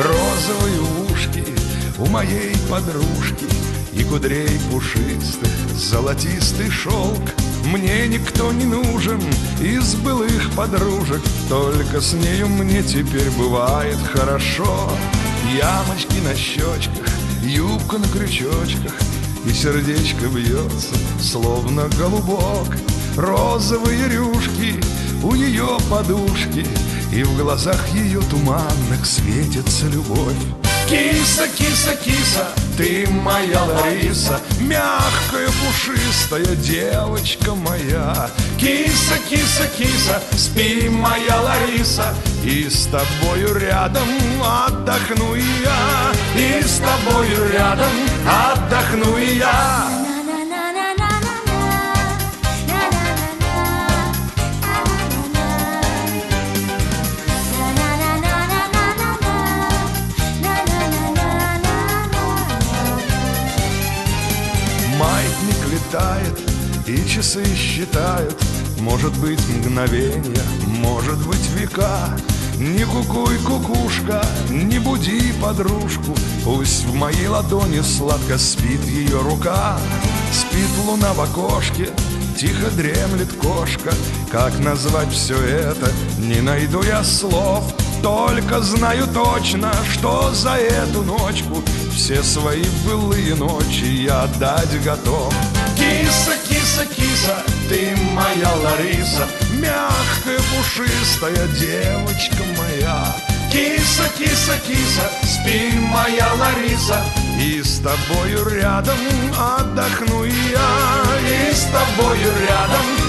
Розовые ушки у моей подружки И кудрей пушистых золотистый шелк. Мне никто не нужен из былых подружек Только с нею мне теперь бывает хорошо. Ямочки на щечках, юбка на крючочках И сердечко бьется, словно голубок. Розовые рюшки у нее подушки И в глазах ее туманных светится любовь. Киса, киса, киса, ты моя Лариса Мягкая, пушистая девочка моя. Киса, киса, киса, спи, моя Лариса И с тобою рядом отдохну я. И с тобою рядом отдохну я Маятник летает и часы считают. Может быть мгновенья, может быть века. Не кукуй, кукушка, не буди подружку. Пусть в моей ладони сладко спит ее рука. Спит луна в окошке, тихо дремлет кошка. Как назвать все это, не найду я слов только знаю точно, что за эту ночку Все свои былые ночи я отдать готов. Киса, киса, киса, ты моя Лариса Мягкая, пушистая девочка моя. Киса, киса, киса, спи, моя Лариса И с тобою рядом отдохну я. И с тобою рядом